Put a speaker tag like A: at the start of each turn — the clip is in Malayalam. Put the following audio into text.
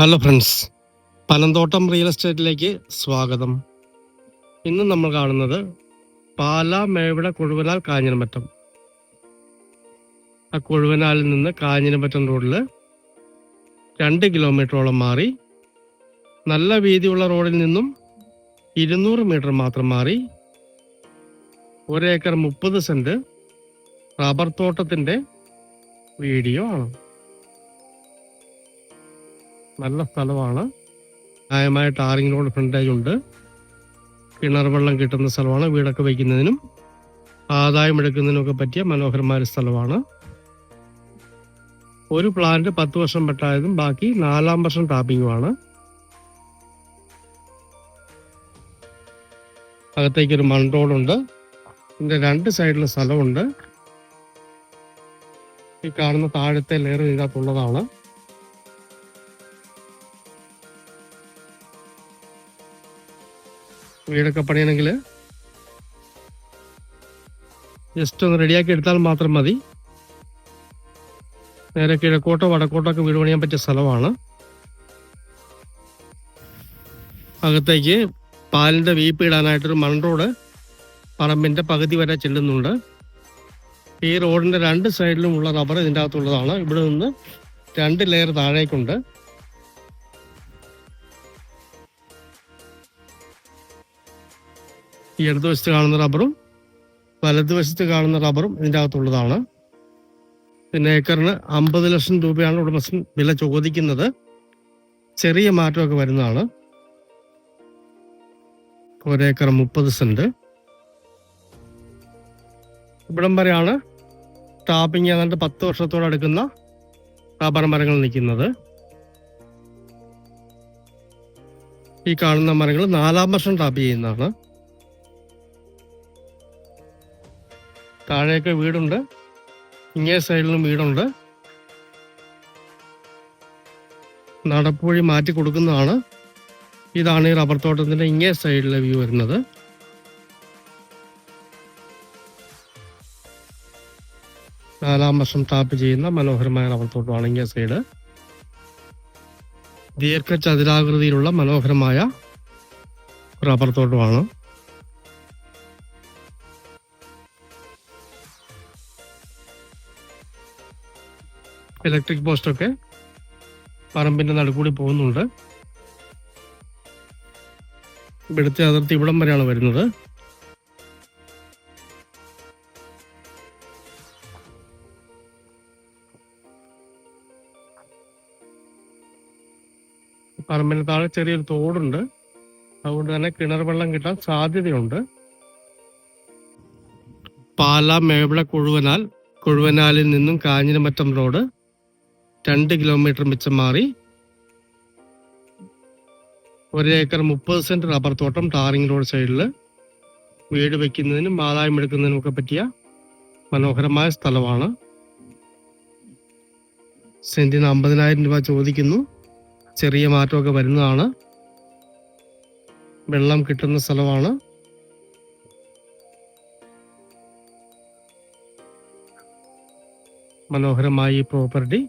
A: ഹലോ ഫ്രണ്ട്സ് പനന്തോട്ടം റിയൽ എസ്റ്റേറ്റിലേക്ക് സ്വാഗതം. ഇന്ന് നമ്മൾ കാണുന്നത് പാല മേവിട കൊഴുവനാൽ കാഞ്ഞിരമറ്റം ആ കൊഴുവനാലിൽ നിന്ന് കാഞ്ഞിരമറ്റം റോഡിൽ രണ്ട് കിലോമീറ്ററോളം മാറി നല്ല വീതിയുള്ള റോഡിൽ നിന്നും ഇരുന്നൂറ് മീറ്റർ മാത്രം മാറി ഒരേക്കർ മുപ്പത് സെന്റ് റബ്ബർ തോട്ടത്തിന്റെ വീഡിയോ ആണ്. നല്ല സ്ഥലമാണ്. ന്യായമായ ടാറിംഗ് റോഡ് ഫ്രണ്ടേജ് ഉണ്ട്. കിണർ വെള്ളം കിട്ടുന്ന സ്ഥലമാണ് വീടൊക്കെ വയ്ക്കുന്നതിനും ആദായം എടുക്കുന്നതിനും ഒക്കെ പറ്റിയ മനോഹരമായ സ്ഥലമാണ്. ഒരു പ്ലാന്റ് പത്ത് വർഷം പെട്ടായതും ബാക്കി നാലാം വർഷം ടാപ്പിങ്ങുമാണ് അകത്തേക്ക് ഒരു മൺ റോഡുണ്ട് ഇതിന്റെ രണ്ട് സൈഡിൽ സ്ഥലമുണ്ട്. ഈ കാണുന്ന താഴത്തെ ലെയർ ഇതിനകത്തുള്ളതാണ്. വീടൊക്കെ പണിയണമെങ്കിൽ ജസ്റ്റ് ഒന്ന് റെഡിയാക്കി എടുത്താൽ മാത്രം മതി. നേരെ കിഴക്കോട്ടോ വടക്കോട്ടോ ഒക്കെ വീട് പണിയാൻ പറ്റിയ സ്ഥലമാണ്. അകത്തേക്ക് പാലിന്റെ വീപ്പ് ഇടാനായിട്ടൊരു മൺ റോഡ് പറമ്പിന്റെ പകുതി വരെ ചെല്ലുന്നുണ്ട്. ഈ റോഡിന്റെ രണ്ട് സൈഡിലും ഉള്ള റബ്ബർ ഇതിന്റെ അകത്തുള്ളതാണ്. ഇവിടെ നിന്ന് രണ്ട് ലെയർ താഴേക്കുണ്ട്. ഈ ഇടതുവശത്ത് കാണുന്ന റബ്ബറും വലതുവശത്ത് കാണുന്ന റബ്ബറും ഇതിന്റെ അകത്തുള്ളതാണ് പിന്നെ ഏക്കറിന് അമ്പത് ലക്ഷം രൂപയാണ് ഉടമസ്ഥൻ വില ചോദിക്കുന്നത്. ചെറിയ മാറ്റമൊക്കെ വരുന്നതാണ്. ഒരേക്കർ മുപ്പത് സെന്റ്. ഇവിടം വരെയാണ് ടാപ്പിംഗ് ഏതാണ്ട് പത്ത് വർഷത്തോടെ അടുക്കുന്ന റബ്ബർ മരങ്ങൾ നിൽക്കുന്നത്. ഈ കാണുന്ന മരങ്ങൾ നാലാം വർഷം ടാപ്പ് ചെയ്യുന്നതാണ്. താഴെയൊക്കെ വീടുണ്ട്. ഇങ്ങേ സൈഡിലും വീടുണ്ട്. നടപ്പുവഴി മാറ്റി കൊടുക്കുന്നതാണ്. ഇതാണ് ഈ റബ്ബർ തോട്ടത്തിന്റെ ഇങ്ങേ സൈഡിലെ വ്യൂ വരുന്നത്. നാലാം വർഷം ടാപ്പ് ചെയ്യുന്ന മനോഹരമായ റബ്ബർ തോട്ടമാണ് ഇങ്ങേ സൈഡ്. ദീർഘചതുരാകൃതിയിലുള്ള മനോഹരമായ റബ്ബർ തോട്ടമാണ്. ഇലക്ട്രിക് പോസ്റ്റൊക്കെ പറമ്പിന്റെ നടുക്കൂടി പോകുന്നുണ്ട്. ഇവിടുത്തെ അതിർത്തി ഇവിടം വരെയാണ് വരുന്നത്. പറമ്പിന് താഴെ ചെറിയൊരു തോടുണ്ട്. അതുകൊണ്ട് തന്നെ കിണർ വെള്ളം കിട്ടാൻ സാധ്യതയുണ്ട്. പാല മേവിള കൊഴുവനാൽ കൊഴുവനാലിൽ നിന്നും കാഞ്ഞിരമറ്റം റോഡ് രണ്ട് കിലോമീറ്റർ മിച്ചം മാറി. ഒരേക്കർ മുപ്പത് സെന്റ് റബ്ബർ തോട്ടം ടാറിംഗ് റോഡ് സൈഡിൽ വീട് വെക്കുന്നതിനും ആദായം എടുക്കുന്നതിനും ഒക്കെ പറ്റിയ മനോഹരമായ സ്ഥലമാണ്. സെന്റിന് അമ്പതിനായിരം രൂപ ചോദിക്കുന്നു. ചെറിയ മാറ്റമൊക്കെ വരുന്നതാണ്. വെള്ളം കിട്ടുന്ന സ്ഥലമാണ്. മനോഹരമായ ഈ പ്രോപ്പർട്ടി.